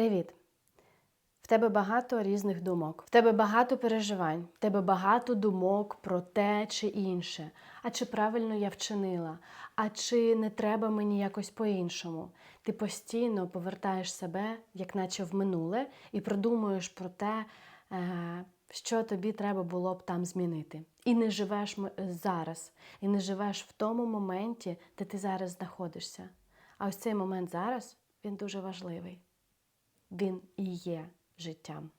Привіт! В тебе багато різних думок, в тебе багато переживань, в тебе багато думок про те чи інше. А чи правильно я вчинила? А чи не треба мені якось по-іншому? Ти постійно повертаєш себе, як наче в минуле, і продумуєш про те, е, що тобі треба було б там змінити. І не живеш зараз, і не живеш в тому моменті, де ти зараз знаходишся. А ось цей момент зараз він дуже важливий. Він і є життям.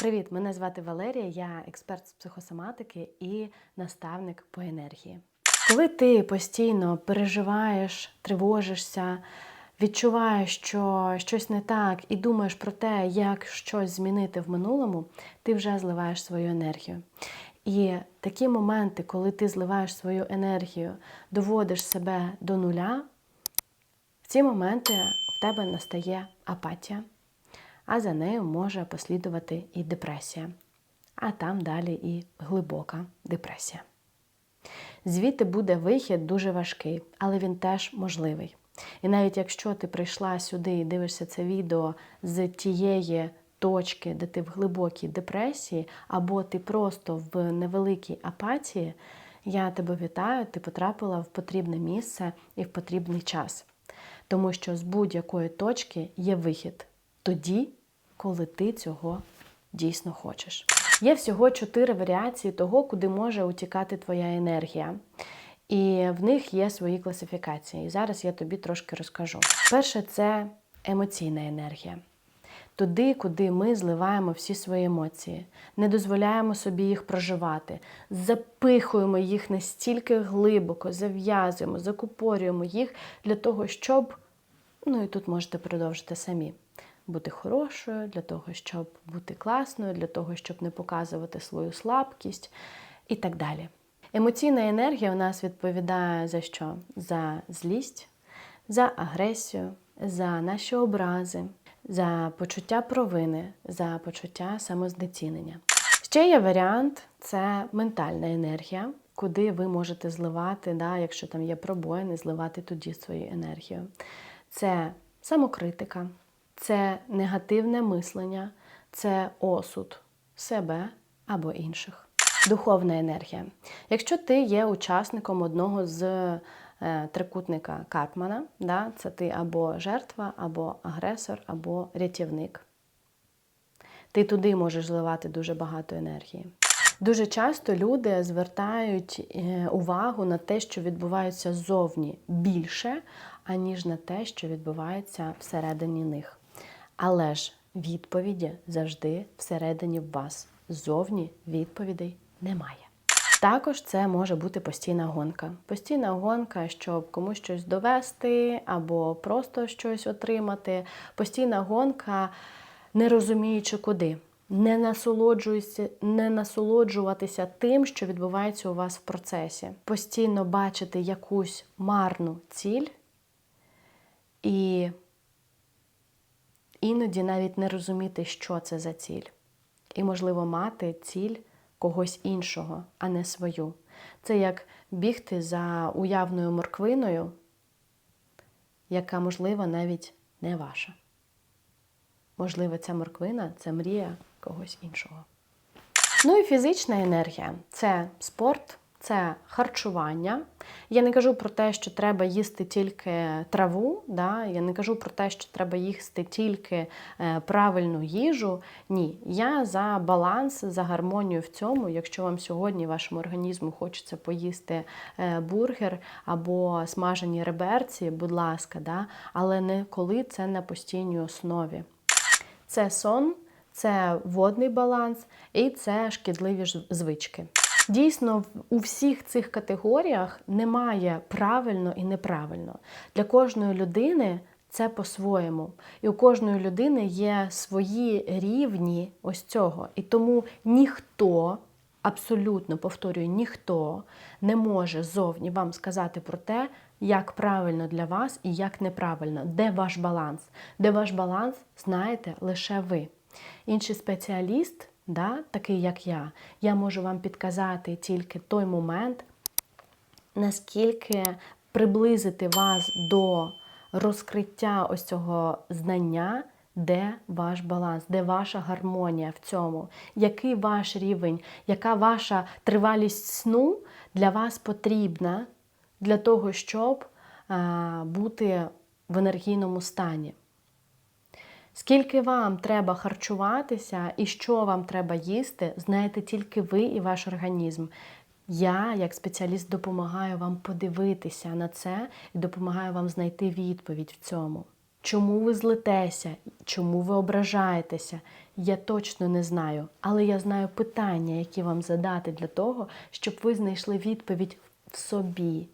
Привіт! Мене звати Валерія, я експерт з психосоматики і наставник по енергії. Коли ти постійно переживаєш, тривожишся, відчуваєш, що щось не так, і думаєш про те, як щось змінити в минулому, ти вже зливаєш свою енергію. І такі моменти, коли ти зливаєш свою енергію, доводиш себе до нуля, в ці моменти в тебе настає апатія, а за нею може послідувати і депресія, а там далі і глибока депресія. Звідти буде вихід дуже важкий, але він теж можливий. І навіть якщо ти прийшла сюди і дивишся це відео з тієї точки, де ти в глибокій депресії, або ти просто в невеликій апатії, я тебе вітаю, ти потрапила в потрібне місце і в потрібний час. Тому що з будь-якої точки є вихід тоді, коли ти цього дійсно хочеш. Є всього чотири варіації того, куди може утікати твоя енергія. І в них є свої класифікації. І зараз я тобі трошки розкажу. Перше, це емоційна енергія. Туди, куди ми зливаємо всі свої емоції, не дозволяємо собі їх проживати, запихуємо їх настільки глибоко, зав'язуємо, закупорюємо їх для того, щоб, ну і тут можете продовжити самі, бути хорошою, для того, щоб бути класною, для того, щоб не показувати свою слабкість і так далі. Емоційна енергія у нас відповідає за що? За злість, за агресію, за наші образи, за почуття провини, за почуття самознецінення. Ще є варіант це ментальна енергія, куди ви можете зливати, да, якщо там є пробоїни, зливати тоді свою енергію. Це самокритика, це негативне мислення, це осуд себе або інших. Духовна енергія. Якщо ти є учасником одного з е, трикутника Карпмана, да, це ти або жертва, або агресор, або рятівник. Ти туди можеш зливати дуже багато енергії. Дуже часто люди звертають е, увагу на те, що відбувається ззовні більше, аніж на те, що відбувається всередині них. Але ж відповіді завжди всередині вас. Ззовні відповідей немає. Також це може бути постійна гонка. Постійна гонка, щоб комусь щось довести або просто щось отримати. Постійна гонка, не розуміючи куди. Не насолоджуйся, не насолоджуватися тим, що відбувається у вас в процесі. Постійно бачити якусь марну ціль і іноді навіть не розуміти, що це за ціль. І, можливо, мати ціль когось іншого, а не свою. Це як бігти за уявною морквиною, яка, можливо, навіть не ваша. Можливо, ця морквина це мрія когось іншого. Ну і фізична енергія це спорт, це харчування. Я не кажу про те, що треба їсти тільки траву, да? я не кажу про те, що треба їсти тільки е, правильну їжу. Ні, я за баланс, за гармонію в цьому. Якщо вам сьогодні вашому організму хочеться поїсти е, бургер або смажені реберці, будь ласка, да? але не коли це на постійній основі. Це сон, це водний баланс і це шкідливі звички. Дійсно, у всіх цих категоріях немає правильно і неправильно. Для кожної людини це по-своєму. І у кожної людини є свої рівні ось цього. І тому ніхто, абсолютно повторюю, ніхто не може зовні вам сказати про те, як правильно для вас і як неправильно, де ваш баланс. Де ваш баланс, знаєте лише ви. Інший спеціаліст да, такий як я, я можу вам підказати тільки той момент, наскільки приблизити вас до розкриття ось цього знання, де ваш баланс, де ваша гармонія в цьому, який ваш рівень, яка ваша тривалість сну для вас потрібна для того, щоб бути в енергійному стані. Скільки вам треба харчуватися і що вам треба їсти, знаєте тільки ви і ваш організм. Я, як спеціаліст, допомагаю вам подивитися на це і допомагаю вам знайти відповідь в цьому. Чому ви злитеся, чому ви ображаєтеся, я точно не знаю, але я знаю питання, які вам задати для того, щоб ви знайшли відповідь в собі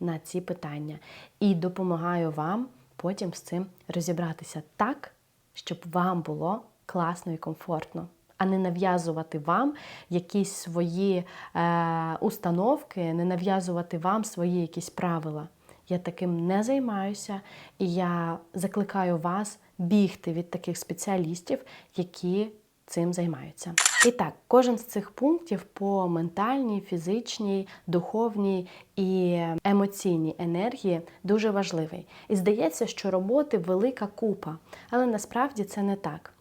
на ці питання. І допомагаю вам потім з цим розібратися так, щоб вам було класно і комфортно, а не нав'язувати вам якісь свої е, установки, не нав'язувати вам свої якісь правила. Я таким не займаюся, і я закликаю вас бігти від таких спеціалістів, які цим займаються. І так, кожен з цих пунктів по ментальній, фізичній, духовній і емоційній енергії дуже важливий. І здається, що роботи велика купа, але насправді це не так.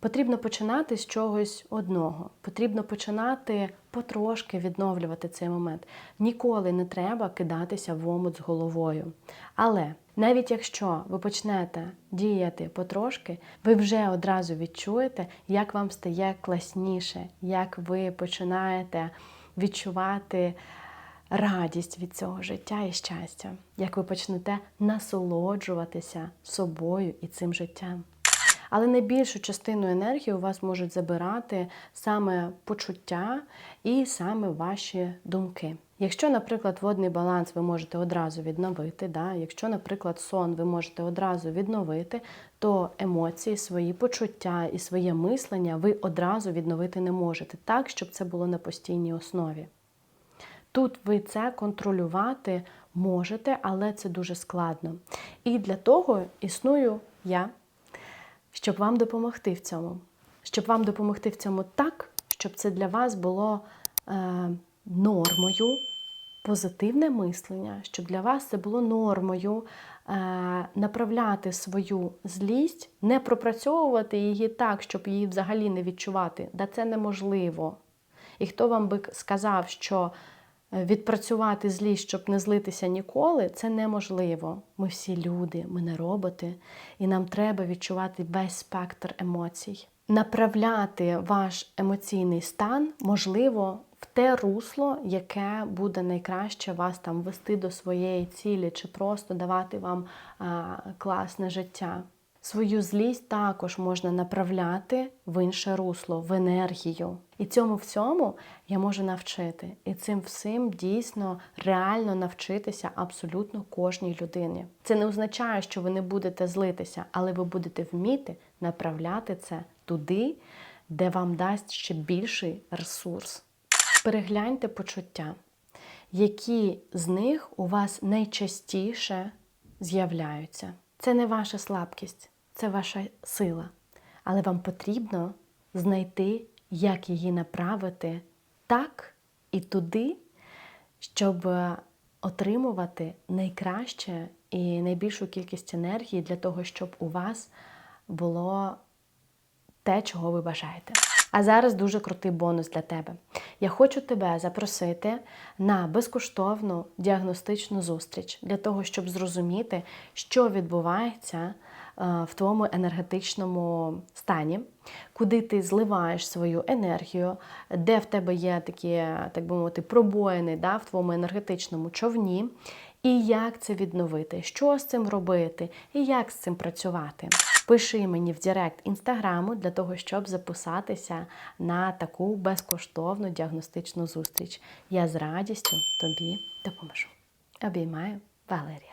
Потрібно починати з чогось одного. Потрібно починати потрошки відновлювати цей момент. Ніколи не треба кидатися в омут з головою. Але навіть якщо ви почнете діяти потрошки, ви вже одразу відчуєте, як вам стає класніше, як ви починаєте відчувати радість від цього життя і щастя, як ви почнете насолоджуватися собою і цим життям. Але найбільшу частину енергії у вас можуть забирати саме почуття і саме ваші думки. Якщо, наприклад, водний баланс ви можете одразу відновити, да? якщо, наприклад, сон ви можете одразу відновити, то емоції, свої почуття і своє мислення ви одразу відновити не можете, так, щоб це було на постійній основі. Тут ви це контролювати можете, але це дуже складно. І для того існую я щоб вам допомогти в цьому. Щоб вам допомогти в цьому так, щоб це для вас було е, нормою, позитивне мислення, щоб для вас це було нормою е, направляти свою злість, не пропрацьовувати її так, щоб її взагалі не відчувати. Да це неможливо. І хто вам би сказав, що відпрацювати злість, щоб не злитися ніколи, це неможливо. Ми всі люди, ми не роботи, і нам треба відчувати весь спектр емоцій. Направляти ваш емоційний стан можливо в те русло, яке буде найкраще вас там вести до своєї цілі, чи просто давати вам а, класне життя. Свою злість також можна направляти в інше русло, в енергію. І цьому всьому я можу навчити. І цим всім дійсно реально навчитися абсолютно кожній людині. Це не означає, що ви не будете злитися, але ви будете вміти направляти це туди, де вам дасть ще більший ресурс. Перегляньте почуття, які з них у вас найчастіше з'являються. Це не ваша слабкість, це ваша сила. Але вам потрібно знайти, як її направити так і туди, щоб отримувати найкраще і найбільшу кількість енергії для того, щоб у вас було те, чого ви бажаєте. А зараз дуже крутий бонус для тебе. Я хочу тебе запросити на безкоштовну діагностичну зустріч для того, щоб зрозуміти, що відбувається е, в твоєму енергетичному стані, куди ти зливаєш свою енергію, де в тебе є такі, так би мовити, пробоїни да, в твоєму енергетичному човні. І як це відновити, що з цим робити, і як з цим працювати. Пиши мені в Директ інстаграму для того, щоб записатися на таку безкоштовну діагностичну зустріч. Я з радістю тобі допоможу. Обіймаю Валерія.